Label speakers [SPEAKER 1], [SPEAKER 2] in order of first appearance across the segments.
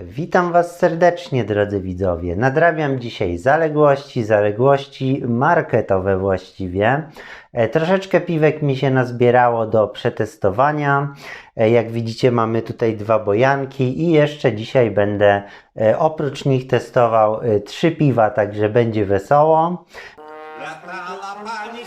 [SPEAKER 1] Witam Was serdecznie, drodzy widzowie. Nadrabiam dzisiaj zaległości, zaległości marketowe właściwie. E, Troszeczkę piwek mi się nazbierało do przetestowania. E, Jak widzicie, mamy tutaj dwa bojanki i jeszcze dzisiaj będę e, oprócz nich testował trzy piwa, także będzie wesoło.
[SPEAKER 2] Pani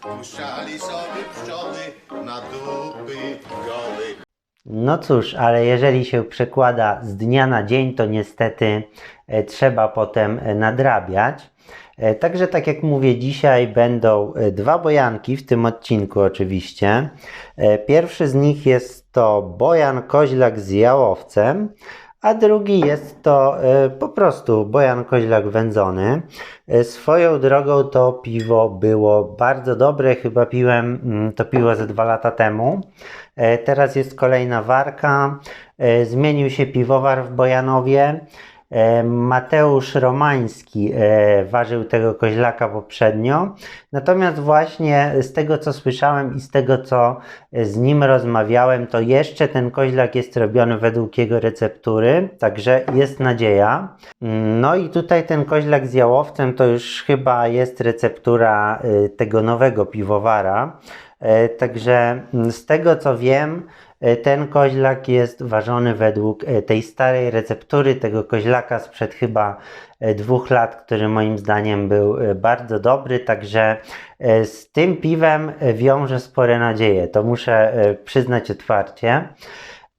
[SPEAKER 2] puszczali sobie pszczoły na dupy goły.
[SPEAKER 1] No cóż, ale jeżeli się przekłada z dnia na dzień, to niestety e, trzeba potem e, nadrabiać. E, Także tak jak mówię, dzisiaj będą dwa bojanki w tym odcinku oczywiście. Pierwszy z nich jest to bojan koźlak z jałowcem, a drugi jest to e, po prostu bojan koźlak wędzony. E, Swoją drogą to piwo było bardzo dobre, chyba piłem mm, to piwo ze dwa lata temu. E, Teraz jest kolejna warka. Zmienił się piwowar w Bojanowie. E, Mateusz Romański e, ważył tego koźlaka poprzednio. Natomiast właśnie z tego co słyszałem i z tego co z nim rozmawiałem, to jeszcze ten koźlak jest robiony według jego receptury, także jest nadzieja. No i tutaj ten koźlak z jałowcem to już chyba jest receptura e, tego nowego piwowara. Także z tego co wiem, ten koźlak jest ważony według e, tej starej receptury, tego koźlaka sprzed chyba e, dwóch lat, który moim zdaniem był e, bardzo dobry. Także e, z tym piwem e, wiążę spore nadzieje, to muszę e, przyznać otwarcie.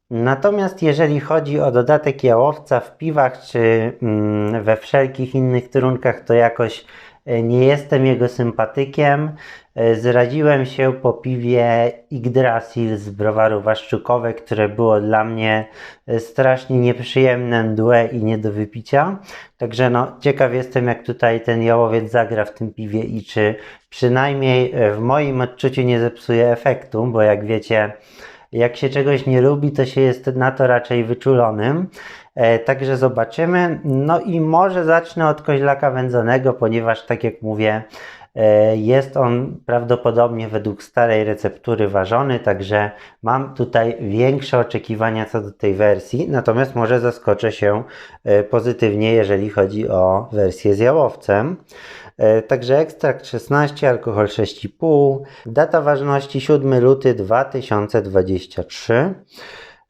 [SPEAKER 1] Natomiast jeżeli chodzi o dodatek jałowca w piwach czy mm, we wszelkich innych trunkach, to jakoś e, nie jestem jego sympatykiem. E, Zraziłem się po piwie Yggdrasil z browaru Waszczukowe, które było dla mnie e, strasznie nieprzyjemne, mdłe i nie do wypicia. Także no, ciekaw jestem, jak tutaj ten jałowiec zagra w tym piwie i czy przynajmniej e, w moim odczuciu nie zepsuje efektu, bo jak wiecie, jak się czegoś nie lubi, to się jest na to raczej wyczulonym. E, także zobaczymy. No i może zacznę od koźlaka wędzonego, ponieważ tak jak mówię, jest on prawdopodobnie według starej receptury ważony, także mam tutaj większe oczekiwania co do tej wersji. Natomiast może zaskoczę się e, pozytywnie, jeżeli chodzi o wersję z jałowcem. E, Także ekstrakt 16, alkohol 6,5. Data ważności 7 luty 2023.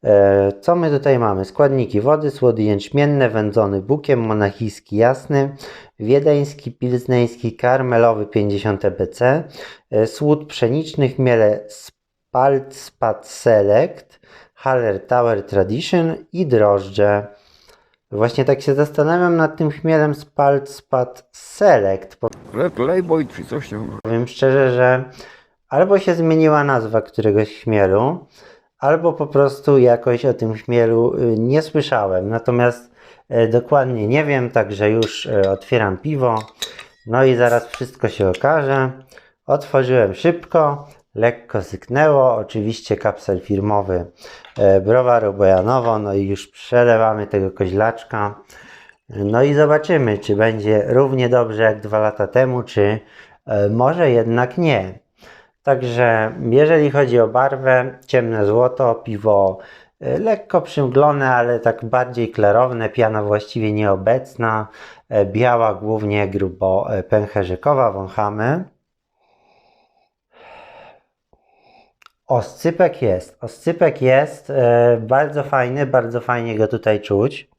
[SPEAKER 1] E, Co my tutaj mamy? Składniki wody, słody jęczmienne, wędzony bukiem, monachijski jasny, wiedeński, pilzneński, karmelowy 50 EBC, e, słód pszeniczny, chmiele Spaltspad Select, Haller Tower Tradition i drożdże. Właśnie tak się zastanawiam nad tym chmielem Spaltspad Select.
[SPEAKER 3] Red Label czy coś tam.
[SPEAKER 1] Powiem szczerze, że albo się zmieniła nazwa któregoś chmielu, albo po prostu jakoś o tym chmielu y, nie słyszałem. Natomiast e, dokładnie nie wiem, także już e, otwieram piwo. No i zaraz wszystko się okaże. Otworzyłem szybko, lekko syknęło. Oczywiście kapsel firmowy e, browaru Bojanowo. No i już przelewamy tego koźlaczka. No i zobaczymy, czy będzie równie dobrze jak dwa lata temu, czy może jednak nie. Także jeżeli chodzi o barwę, ciemne złoto, piwo e, lekko przymglone, ale tak bardziej klarowne, piana właściwie nieobecna, e, biała głównie grubo e, pęcherzykowa, wąchamy. Oscypek jest, oscypek jest, bardzo fajny, bardzo fajnie go tutaj czuć.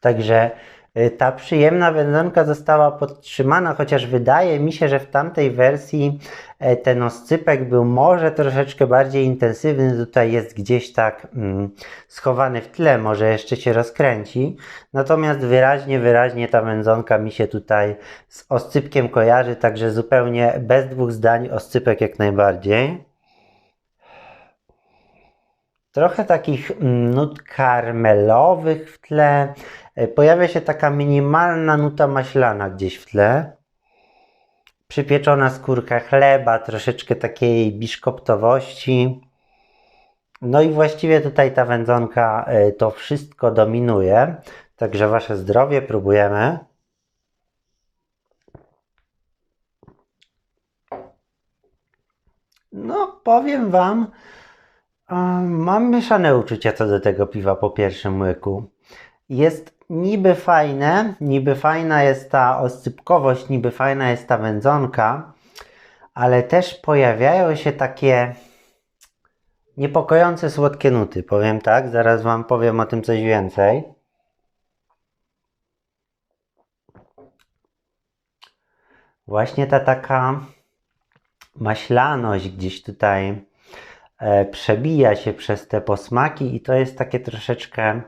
[SPEAKER 1] Także y, ta przyjemna wędzonka została podtrzymana, chociaż wydaje mi się, że w tamtej wersji e, ten oscypek był może troszeczkę bardziej intensywny. Tutaj jest gdzieś tak mm, schowany w tle, może jeszcze się rozkręci. Natomiast wyraźnie, wyraźnie ta wędzonka mi się tutaj z oscypkiem kojarzy, także zupełnie bez dwóch zdań oscypek jak najbardziej. Trochę takich mm, nut karmelowych w tle. E, Pojawia się taka minimalna nuta maślana gdzieś w tle. Przypieczona skórka chleba, troszeczkę takiej biszkoptowości. No i właściwie tutaj ta wędzonka e, to wszystko dominuje. Także wasze zdrowie próbujemy. No, powiem wam, A, Mam mieszane uczucia co do tego piwa po pierwszym łyku. Jest niby fajne, niby fajna jest ta oscypkowość, niby fajna jest ta wędzonka, ale też pojawiają się takie niepokojące słodkie nuty, powiem tak. Zaraz Wam powiem o tym coś więcej. Właśnie ta taka maślaność gdzieś tutaj e, przebija się przez te posmaki i to jest takie troszeczkę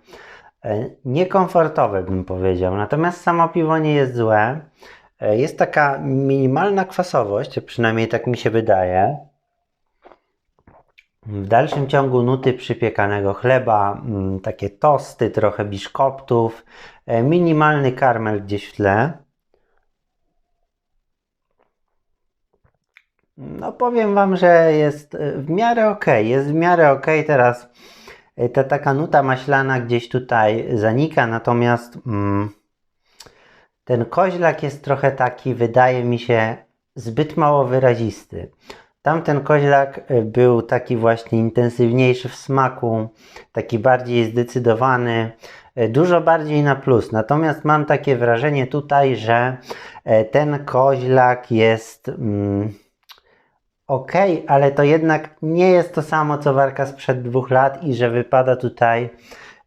[SPEAKER 1] niekomfortowe, bym powiedział. Natomiast samo piwo nie jest złe. E, Jest taka minimalna kwasowość, przynajmniej tak mi się wydaje. W dalszym ciągu nuty przypiekanego chleba, mm, takie tosty, trochę biszkoptów, e, minimalny karmel gdzieś w tle. No powiem Wam, że jest e, w miarę ok, jest w miarę ok. Teraz e, ta taka nuta maślana gdzieś tutaj zanika, natomiast mm, ten koźlak jest trochę taki, wydaje mi się, zbyt mało wyrazisty. Tamten koźlak e, był taki właśnie intensywniejszy w smaku, taki bardziej zdecydowany, e, dużo bardziej na plus. Natomiast mam takie wrażenie tutaj, że ten koźlak jest mm, ok, ale to jednak nie jest to samo co warka sprzed dwóch lat i że wypada tutaj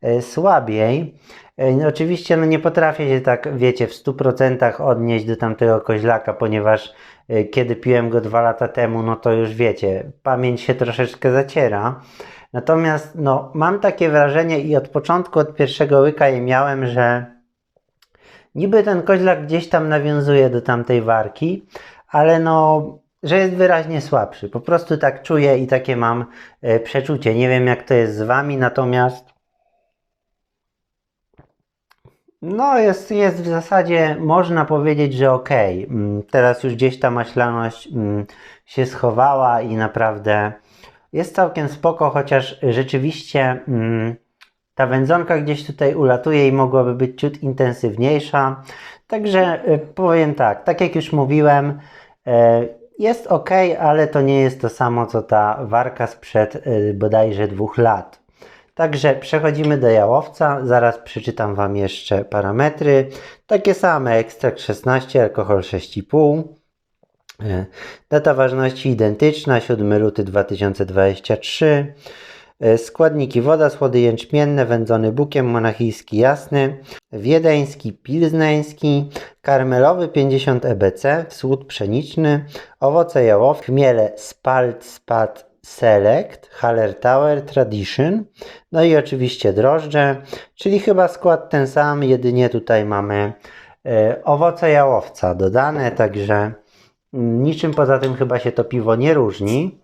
[SPEAKER 1] e, słabiej. E, no Oczywiście no nie potrafię się tak, wiecie, w 100% odnieść do tamtego koźlaka, ponieważ e, kiedy piłem go dwa lata temu, no to już wiecie, pamięć się troszeczkę zaciera. Natomiast no, mam takie wrażenie i od początku, od pierwszego łyka je miałem, że niby ten koźlak gdzieś tam nawiązuje do tamtej warki, ale no, że jest wyraźnie słabszy. Po prostu tak czuję i takie mam e, przeczucie. Nie wiem jak to jest z Wami, natomiast no jest, jest w zasadzie, można powiedzieć, że ok. Teraz już gdzieś ta maślaność mm, się schowała i naprawdę jest całkiem spoko, chociaż rzeczywiście mm, ta wędzonka gdzieś tutaj ulatuje i mogłaby być ciut intensywniejsza. Także y, powiem tak, tak jak już mówiłem, e, jest ok, ale to nie jest to samo co ta warka sprzed y, bodajże dwóch lat. Także przechodzimy do jałowca. Zaraz przeczytam Wam jeszcze parametry. Takie same, ekstrakt 16, alkohol 6,5. E, Data ważności identyczna, 7 luty 2023. E, Składniki woda, słody jęczmienne, wędzony bukiem, monachijski jasny, wiedeński pilzneński, karmelowy 50 EBC, słód pszeniczny, owoce jałowce, chmiele spalt, spat, select, Hallertauer Tradition, no i oczywiście drożdże, czyli chyba skład ten sam, jedynie tutaj mamy e, owoce jałowca dodane, także mm, niczym poza tym chyba się to piwo nie różni.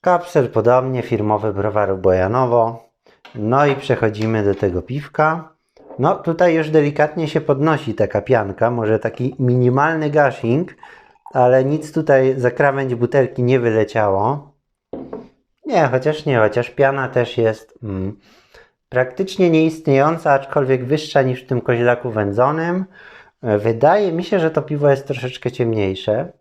[SPEAKER 1] Kapsel podobnie, firmowy browaru Bojanowo. No i przechodzimy do tego piwka. No tutaj już delikatnie się podnosi taka pianka, może taki minimalny gushing, ale nic tutaj za krawędź butelki nie wyleciało. Nie, chociaż nie, chociaż piana też jest mm, praktycznie nieistniejąca, aczkolwiek wyższa niż w tym koźlaku wędzonym. Wydaje mi się, że to piwo jest troszeczkę ciemniejsze.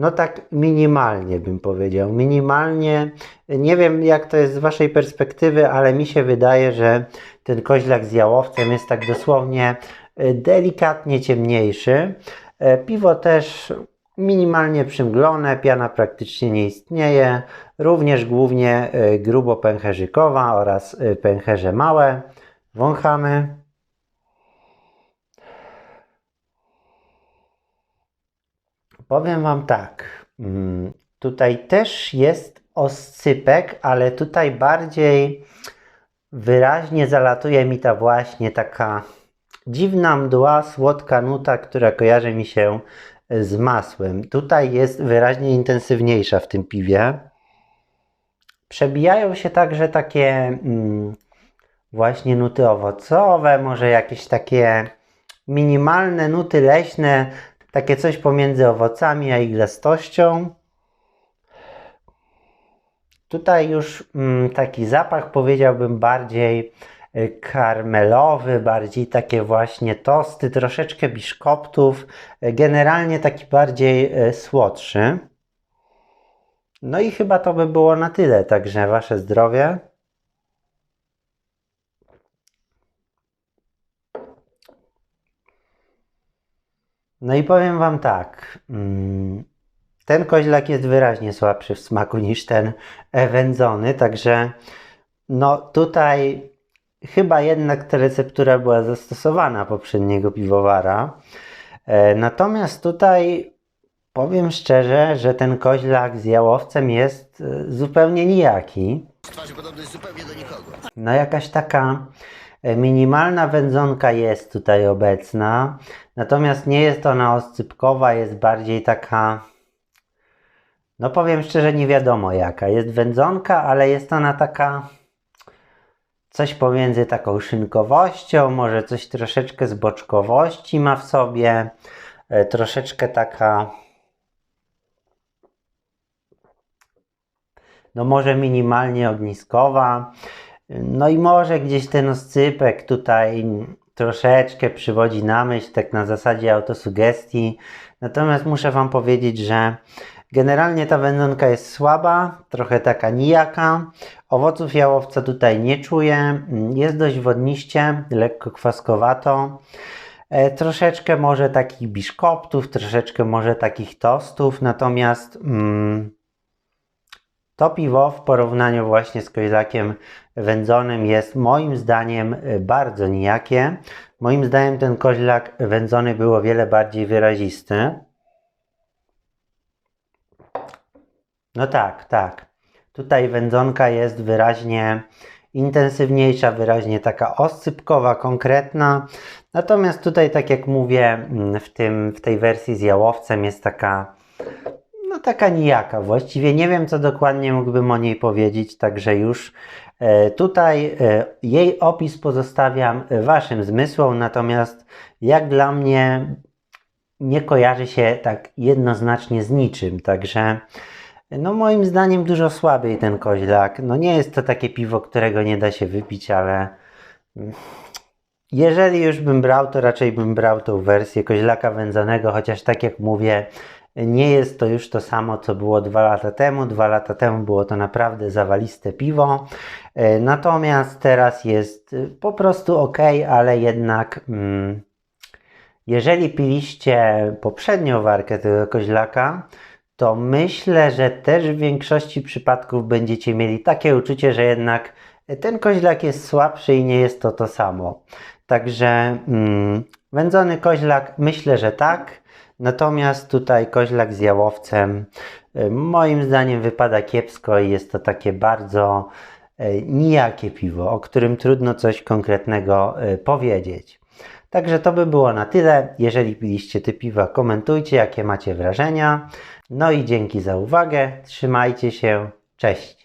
[SPEAKER 1] No tak minimalnie bym powiedział. Minimalnie. Nie wiem jak to jest z Waszej perspektywy, ale mi się wydaje, że ten koźlak z jałowcem jest tak dosłownie e, delikatnie ciemniejszy. E, Piwo też minimalnie przymglone, piana praktycznie nie istnieje. Również głównie e, grubo pęcherzykowa oraz pęcherze małe. Wąchamy. Powiem Wam tak. mm, Tutaj też jest oscypek, ale tutaj bardziej wyraźnie zalatuje mi ta właśnie taka dziwna mdła, słodka nuta, która kojarzy mi się z masłem. Tutaj jest wyraźnie intensywniejsza w tym piwie. Przebijają się także takie mm, właśnie nuty owocowe, może jakieś takie minimalne nuty leśne, takie coś pomiędzy owocami a iglastością. Tutaj już mm, taki zapach powiedziałbym bardziej y, karmelowy, bardziej takie właśnie tosty, troszeczkę biszkoptów, y, generalnie taki bardziej y, słodszy. No i chyba to by było na tyle, także wasze zdrowie. No i powiem wam tak. mm, Ten koźlak jest wyraźnie słabszy w smaku niż ten wędzony, także no tutaj chyba jednak ta receptura była zastosowana poprzedniego piwowara. E, Natomiast tutaj powiem szczerze, że ten koźlak z jałowcem jest e, zupełnie nijaki.
[SPEAKER 4] twarzy podobny zupełnie do nikogo.
[SPEAKER 1] No jakaś taka minimalna wędzonka jest tutaj obecna, natomiast nie jest ona oscypkowa, jest bardziej taka, no powiem szczerze, nie wiadomo jaka. Jest wędzonka, ale jest ona taka coś pomiędzy taką szynkowością, może coś troszeczkę z ma w sobie, e, troszeczkę taka no może minimalnie ogniskowa. No i może gdzieś ten oscypek tutaj troszeczkę przywodzi na myśl, tak na zasadzie autosugestii. Natomiast muszę Wam powiedzieć, że generalnie ta wędzonka jest słaba, trochę taka nijaka. Owoców jałowca tutaj nie czuję. Jest dość wodniście, lekko kwaskowato. E, troszeczkę może takich biszkoptów, troszeczkę może takich tostów, natomiast mm, to piwo w porównaniu właśnie z koźlakiem wędzonym jest moim zdaniem bardzo nijakie. Moim zdaniem ten koźlak wędzony był o wiele bardziej wyrazisty. No tak, tak. Tutaj wędzonka jest wyraźnie intensywniejsza, wyraźnie taka oscypkowa, konkretna. Natomiast tutaj, tak jak mówię, w, tym, w tej wersji z jałowcem jest taka taka nijaka właściwie. Nie wiem, co dokładnie mógłbym o niej powiedzieć, także już e, tutaj e, jej opis pozostawiam e, Waszym zmysłom, natomiast jak dla mnie nie kojarzy się tak jednoznacznie z niczym, także no moim zdaniem dużo słabiej ten koźlak. No nie jest to takie piwo, którego nie da się wypić, ale mm, jeżeli już bym brał, to raczej bym brał tą wersję koźlaka wędzonego, chociaż tak jak mówię, nie jest to już to samo, co było dwa lata temu. Dwa lata temu było to naprawdę zawaliste piwo. E, Natomiast teraz jest y, po prostu ok, ale jednak mm, jeżeli piliście poprzednią warkę tego koźlaka, to myślę, że też w większości przypadków będziecie mieli takie uczucie, że jednak ten koźlak jest słabszy i nie jest to to samo. Także mm, wędzony koźlak myślę, że tak. Natomiast tutaj koźlak z jałowcem y, moim zdaniem wypada kiepsko i jest to takie bardzo y, nijakie piwo, o którym trudno coś konkretnego y, powiedzieć. Także to by było na tyle. Jeżeli piliście te piwa, komentujcie, jakie macie wrażenia. No i dzięki za uwagę. Trzymajcie się. Cześć.